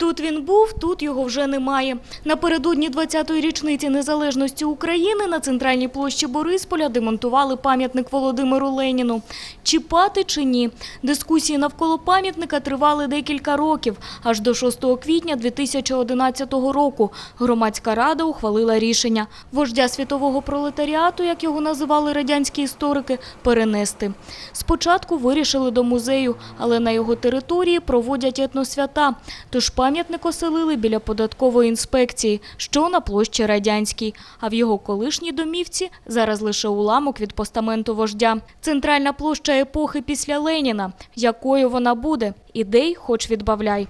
Тут він був, тут його вже немає. Напередодні 20-ї річниці незалежності України на центральній площі Борисполя демонтували пам'ятник Володимиру Леніну. Чіпати чи ні? Дискусії навколо пам'ятника тривали декілька років, аж до 6 квітня 2011 року. Громадська рада ухвалила рішення вождя світового пролетаріату, як його називали радянські історики, перенести. Спочатку вирішили до музею, але на його території проводять етносвята. Тож пам'ятник оселили біля податкової інспекції, що на площі Радянській. А в його колишній домівці зараз лише уламок від постаменту вождя. Центральна площа епохи після Леніна. Якою вона буде? Ідей хоч відбавляй.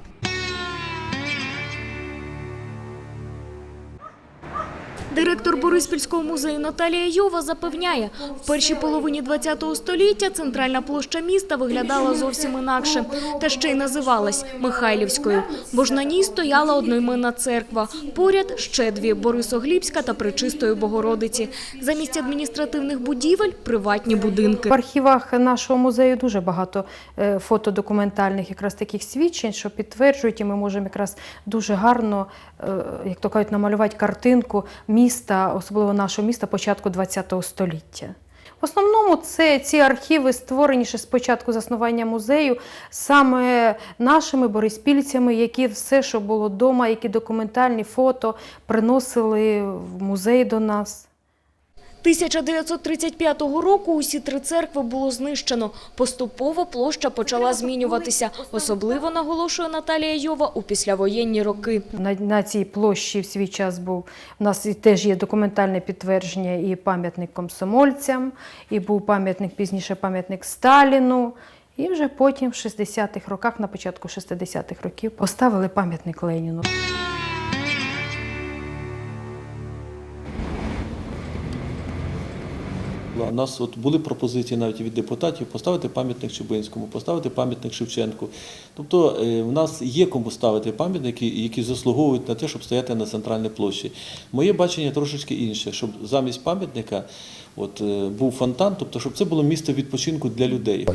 Директор Бориспільського музею Наталія Йова запевняє, в першій половині ХХ століття центральна площа міста виглядала зовсім інакше, та ще й називалась Михайлівською, бо ж на ній стояла одноіменна церква. Поряд ще дві – Борисоглібська та Пречистої Богородиці. Замість адміністративних будівель – приватні будинки. В архівах нашого музею дуже багато е, фотодокументальних якраз таких свідчень, що підтверджують, і ми можемо якраз дуже гарно, е, як то кажуть, намалювати картинку міста, особливо нашого міста початку ХХ століття. В основному це ці архіви створені ще з заснування музею саме нашими бориспільцями, які все, що було вдома, які документальні фото приносили в музей до нас. 1935 року усі три церкви було знищено. Поступово площа почала змінюватися. Особливо, наголошує Наталія Йова, у післявоєнні роки. На, на цій площі в свій час був у нас і теж є документальне підтвердження і пам'ятник комсомольцям, і був пам'ятник пізніше пам'ятник Сталіну. І вже потім, в 60-х роках, на початку 60-х років, поставили пам'ятник Леніну. У нас от були пропозиції навіть від депутатів поставити пам'ятник Чубинському, поставити пам'ятник Шевченку. Тобто е, в нас є кому ставити пам'ятники, які заслуговують на те, щоб стояти на центральній площі. Моє бачення трошечки інше, щоб замість пам'ятника от, е, був фонтан, тобто щоб це було місце відпочинку для людей.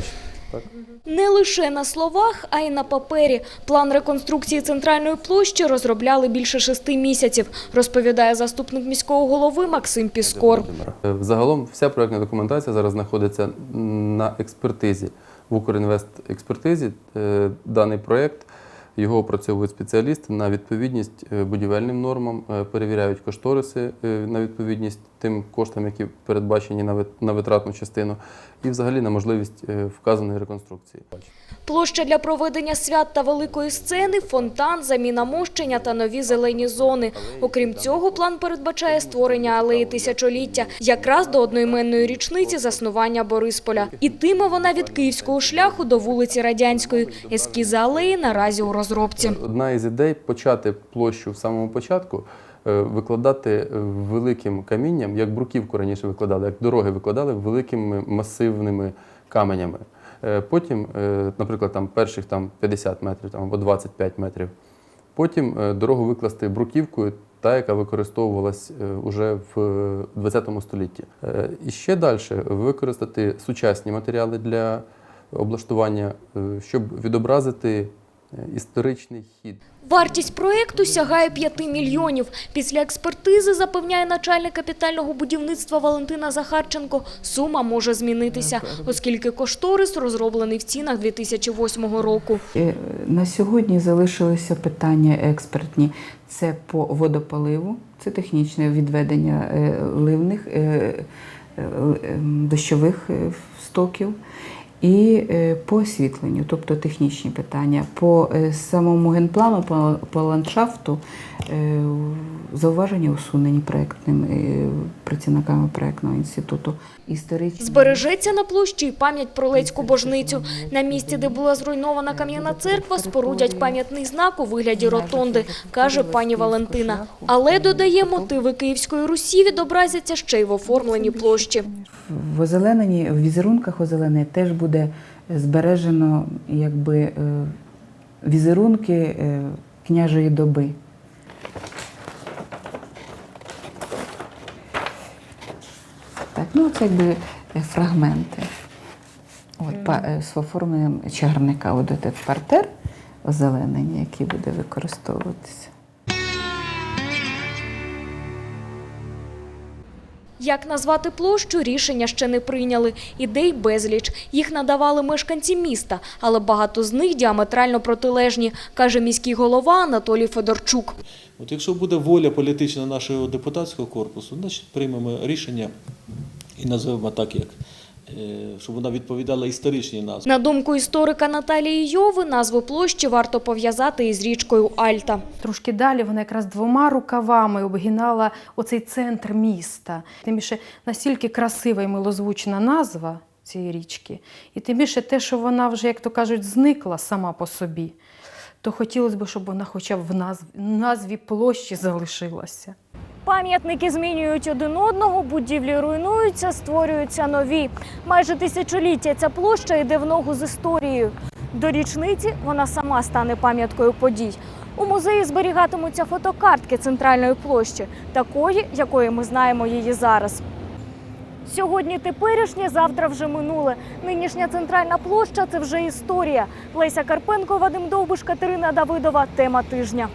Не лише на словах, а й на папері. План реконструкції центральної площі розробляли більше шести місяців, розповідає заступник міського голови Максим Піскор. Е, Загалом вся проектна документація зараз знаходиться на експертизі. В Укрінвест експертизі е, даний проект його опрацьовують спеціалісти на відповідність е, будівельним нормам, перевіряють кошториси на відповідність тим коштам, які передбачені на вит- витратну частину, і взагалі на можливість е, вказаної реконструкції. Площа для проведення свят та великої сцени, фонтан, заміна мощення та нові зелені зони. Окрім цього, план передбачає створення алеї тисячоліття, якраз до одноіменної річниці заснування Борисполя. Ітиме вона від київського шляху до вулиці Радянської. Ескізи алеї наразі у розробці. Одна із ідей почати площу в самому початку. Е, Викладати е, великим камінням, як бруківку раніше викладали, як дороги викладали великими масивними каменями. Е, Потім, наприклад, там перших там, 50 метрів там, або 25 метрів. Потім дорогу викласти бруківкою, та, яка використовувалась уже в ХХ столітті. І ще далі використати сучасні матеріали для облаштування, щоб відобразити історичний хід. Вартість проєкту сягає 5 мільйонів. Після експертизи, запевняє начальник капітального будівництва Валентина Захарченко, сума може змінитися, оскільки кошторис розроблений в цінах 2008 року. Е, На сьогодні залишилися питання експертні. Це по водопаливу, це технічне відведення е, ливних е, е, дощових е, стоків. І е, по освітленню, тобто технічні питання. По е, самому генплану, по, по ландшафту е, зауваження усунені проектними е, працівниками проектного інституту. Історичні Збережеться на площі й пам'ять про Лецьку божницю. На місці, де була зруйнована кам'яна церква, спорудять пам'ятний знак у вигляді ротонди, каже пані Валентина. Але, додає, мотиви Київської Русі відобразяться ще й в оформленні площі. В озелененні, в візерунках озеленення теж буде збережено якби, е, візерунки е, княжої доби. Так, ну це якби е, фрагменти. От, е, з оформленням чарника, от этот партер, озеленення, який буде використовуватися. Як назвати площу, рішення ще не прийняли. Ідей безліч. Їх надавали мешканці міста, але багато з них діаметрально протилежні, каже міський голова Анатолій Федорчук. От якщо буде воля політична нашого депутатського корпусу, значить приймемо рішення і назвемо так, як е, щоб вона відповідала історичній назві. На думку історика Наталії Йови, назву площі варто пов'язати із річкою Альта. Трошки далі вона якраз двома рукавами обгинала оцей центр міста. Тим більше настільки красива і милозвучна назва цієї річки, і тим більше те, що вона вже, як то кажуть, зникла сама по собі, то хотілося б, щоб вона хоча б в назві, назві площі залишилася. Пам'ятники змінюють один одного, будівлі руйнуються, створюються нові. Майже тисячоліття ця площа йде в ногу з історією. До річниці вона сама стане пам'яткою подій. У музеї зберігатимуться фотокартки центральної площі, такої, якої ми знаємо її зараз. Сьогодні теперішнє, завтра вже минуле. Нинішня центральна площа це вже історія. Леся Карпенко, Вадим Довбиш, Катерина Давидова. Тема тижня.